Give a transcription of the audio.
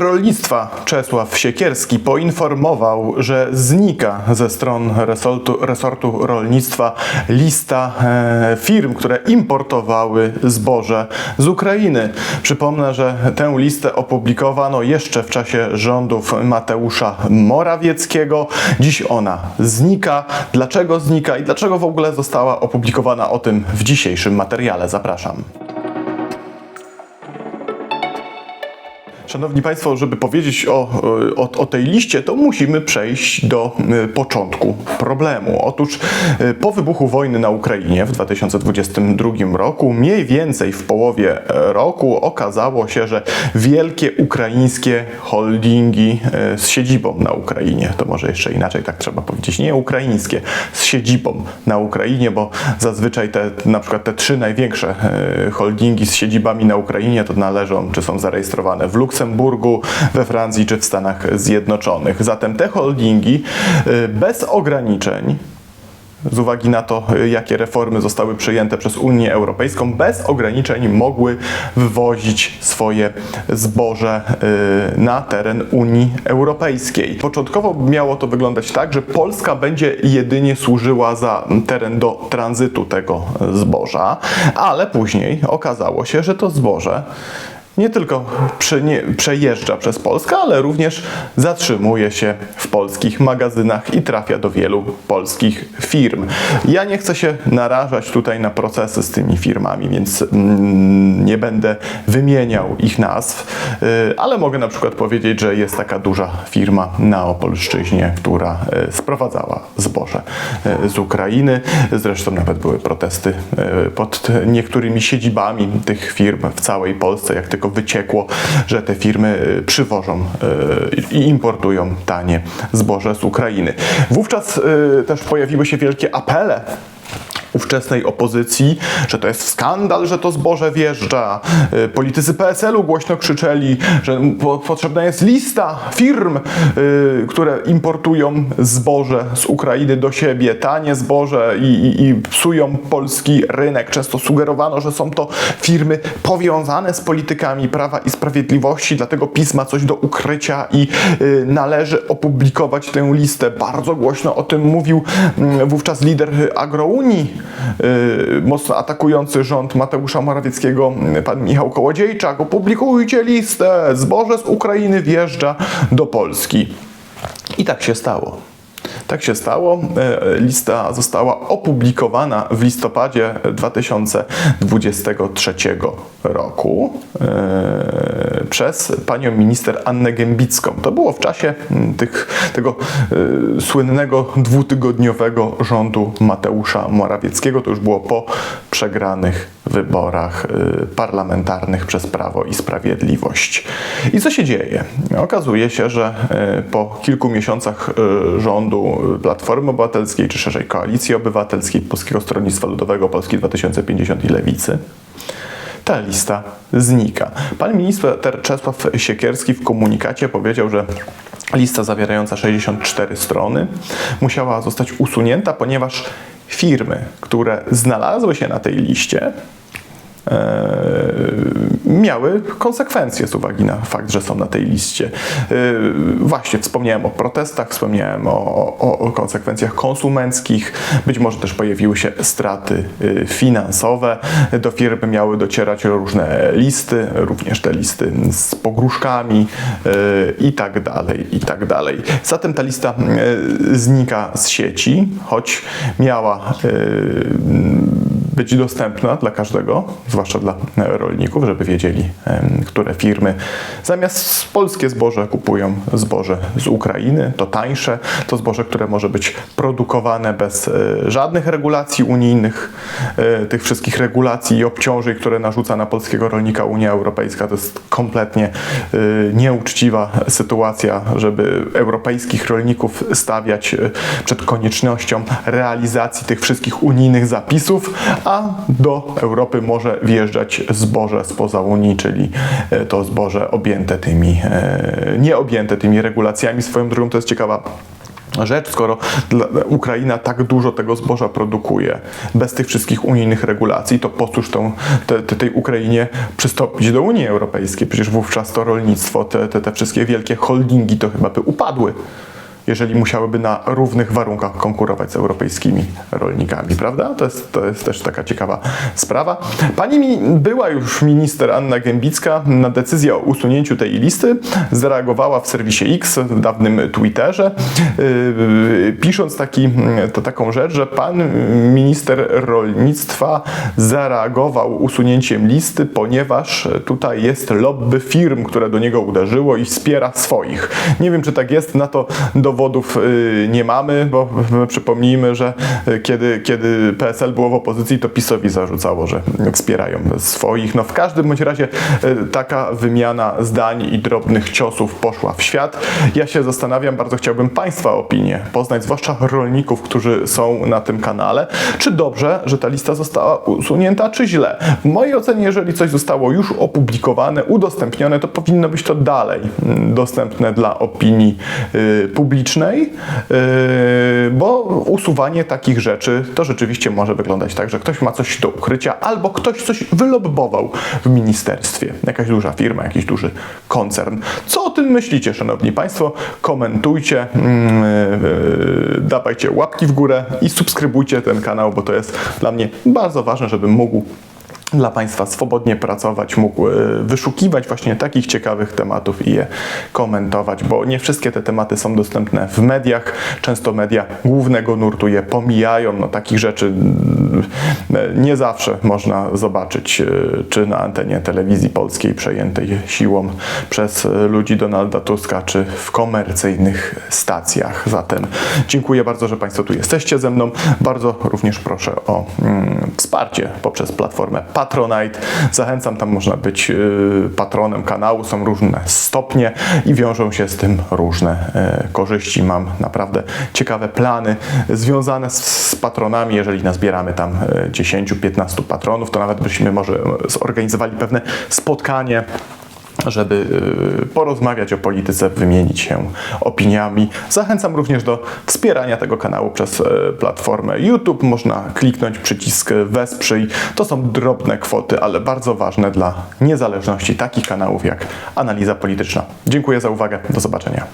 rolnictwa Czesław Siekierski poinformował, że znika ze stron resortu, resortu rolnictwa lista e, firm, które importowały zboże z Ukrainy. Przypomnę, że tę listę opublikowano jeszcze w czasie rządów Mateusza Morawieckiego. Dziś ona znika. Dlaczego znika i dlaczego w ogóle została opublikowana o tym w dzisiejszym materiale? Zapraszam. Szanowni Państwo, żeby powiedzieć o, o, o, tej liście, to musimy przejść do y, początku problemu. Otóż y, po wybuchu wojny na Ukrainie w 2022 roku, mniej więcej w połowie e, roku, okazało się, że wielkie ukraińskie holdingi e, z siedzibą na Ukrainie, to może jeszcze inaczej tak trzeba powiedzieć, nie ukraińskie, z siedzibą na Ukrainie, bo zazwyczaj te, na przykład te trzy największe e, holdingi z siedzibami na Ukrainie to należą, czy są zarejestrowane w Luksemburgu, Luksemburgu, we Francji czy w Stanach Zjednoczonych. Zatem te holdingi y, bez ograniczeń z uwagi na to, y, jakie reformy zostały przyjęte przez Unię Europejską, bez ograniczeń mogły wywozić swoje zboże y, na teren Unii Europejskiej. Początkowo miało to wyglądać tak, że Polska będzie jedynie służyła za teren do tranzytu tego zboża, ale później okazało się, że to zboże nie tylko nie, przejeżdża przez Polskę, ale również zatrzymuje się w polskich magazynach i trafia do wielu polskich firm. Ja nie chcę się narażać tutaj na procesy z tymi firmami, więc mm, nie będę wymieniał ich nazw, y, ale mogę na przykład powiedzieć, że jest taka duża firma na Opolszczyźnie, która y, sprowadzała zboże y, z Ukrainy. Zresztą nawet były protesty y, pod niektórymi siedzibami tych firm w całej Polsce, jak tylko wyciekło, że te firmy y, przywożą y, i importują tanie zboże z Ukrainy. Wówczas y, też pojawiły się wielkie apele ówczesnej opozycji, że to jest skandal, że to zboże wjeżdża. Y, Politycy PSL-u głośno krzyczeli, że po- potrzebna jest lista firm, y, które importują zboże z Ukrainy do siebie, tanie zboże i, i, i psują polski rynek. Często sugerowano, że są to firmy powiązane z politykami Prawa i Sprawiedliwości, dlatego PiS ma coś do ukrycia i y, należy opublikować tę listę. Bardzo głośno o tym mówił wówczas lider Agrounii, y, mocno atakujący rząd Mateusza Morawieckiego, y, pan Michał Kołodziejczak. Opublikujcie listę, zboże z Ukrainy wjeżdża do Polski. I tak się stało. Tak się stało. E, Lista została opublikowana w listopadzie 2023 roku e, przez panią minister Annę Gębicką. To było w czasie tych, tego e, słynnego dwutygodniowego rządu Mateusza Morawieckiego. To już było po przegranych wyborach e, parlamentarnych przez Prawo i Sprawiedliwość. I co się dzieje? Okazuje się, że e, po kilku miesiącach e, rządu Platformy Obywatelskiej, czy szerzej Koalicji Obywatelskiej, Polskiego Stronnictwa Ludowego, Polski 2050 i Lewicy, ta lista znika. Pan minister Czesław Siekierski w komunikacie powiedział, że lista zawierająca 64 strony musiała zostać usunięta, ponieważ firmy, które znalazły się na tej liście, e, miały konsekwencje z uwagi na fakt, że są na tej liście. E, Właśnie wspomniałem o protestach, wspomniałem o, o, o konsekwencjach konsumenckich, być może też pojawiły się straty e, finansowe. Do firmy miały docierać różne listy, również te listy z pogróżkami e, i tak dalej, i tak dalej. Zatem ta lista znika z sieci, choć miała być dostępna dla każdego, zwłaszcza dla e, rolników, żeby wiedzieli, które firmy zamiast polskie zboże kupują zboże z Ukrainy. To tańsze, to zboże, które może być produkowane bez e, żadnych regulacji unijnych, e, tych wszystkich regulacji i obciążeń, które narzuca na polskiego rolnika Unia Europejska. To jest kompletnie nieuczciwa sytuacja, żeby europejskich rolników stawiać przed koniecznością realizacji tych wszystkich unijnych zapisów, a do Europy może wjeżdżać zboże spoza Unii, czyli e, to zboże objęte tymi, e, nie objęte tymi regulacjami. Swoją drogą to jest ciekawa rzecz, skoro Ukraina tak dużo tego zboża produkuje bez tych wszystkich unijnych regulacji, to po cóż tą, te, te, tej Ukrainie przystąpić do Unii Europejskiej? Przecież wówczas to rolnictwo, te, te, te wszystkie wielkie holdingi to chyba by upadły. Jeżeli musiałyby na równych warunkach konkurować z europejskimi rolnikami, prawda? To jest, to jest też taka ciekawa sprawa. Pani była już minister Anna Gębicka na decyzję o usunięciu tej listy. Zareagowała w serwisie X, w dawnym Twitterze, yy, pisząc taki, to taką rzecz, że pan minister rolnictwa zareagował usunięciem listy, ponieważ tutaj jest lobby firm, które do niego uderzyło i wspiera swoich. Nie wiem, czy tak jest, na to dowodów y, nie mamy, bo przypomnijmy, że y, kiedy, kiedy PSL było w opozycji, to PiSowi zarzucało, że wspierają swoich. No w każdym bądź razie y, taka wymiana zdań i drobnych ciosów poszła w świat. Ja się zastanawiam, bardzo chciałbym Państwa opinię poznać, zwłaszcza rolników, którzy są na tym kanale. Czy dobrze, że ta lista została usunięta, czy źle? W mojej ocenie, jeżeli coś zostało już opublikowane, udostępnione, to powinno być to dalej mm, dostępne dla opinii y, publicznej, y, bo usuwanie takich rzeczy to rzeczywiście może wyglądać tak, że ktoś ma coś do ukrycia, albo ktoś coś wylobbował w ministerstwie. Jakaś duża firma, jakiś duży koncern. Co o tym myślicie, szanowni państwo? Komentujcie, mm, y, dawajcie łapki w górę i subskrybujcie ten kanał, bo to jest dla mnie bardzo ważne, żebym mógł dla Państwa swobodnie pracować, mógł e, wyszukiwać właśnie takich ciekawych tematów i je komentować, bo nie wszystkie te tematy są dostępne w mediach. Często media głównego nurtu je pomijają. No, takich rzeczy mm, e, nie zawsze można zobaczyć, e, czy na antenie telewizji polskiej przejętej siłą przez ludzi Donalda Tuska, czy w komercyjnych stacjach. Zatem dziękuję bardzo, że Państwo tu jesteście ze mną. Bardzo również proszę o mm, wsparcie poprzez platformę Patronite. Zachęcam, tam można być y, patronem kanału, są różne stopnie i wiążą się z tym różne e, korzyści. Mam naprawdę ciekawe plany związane z, patronami. Jeżeli nazbieramy tam e, 10-15 patronów, to nawet byśmy może e, zorganizowali pewne spotkanie żeby y, porozmawiać o polityce, wymienić się opiniami. Zachęcam również do wspierania tego kanału przez y, platformę YouTube. Można kliknąć przycisk wesprzyj. To są drobne kwoty, ale bardzo ważne dla niezależności takich kanałów jak Analiza Polityczna. Dziękuję za uwagę. Do zobaczenia.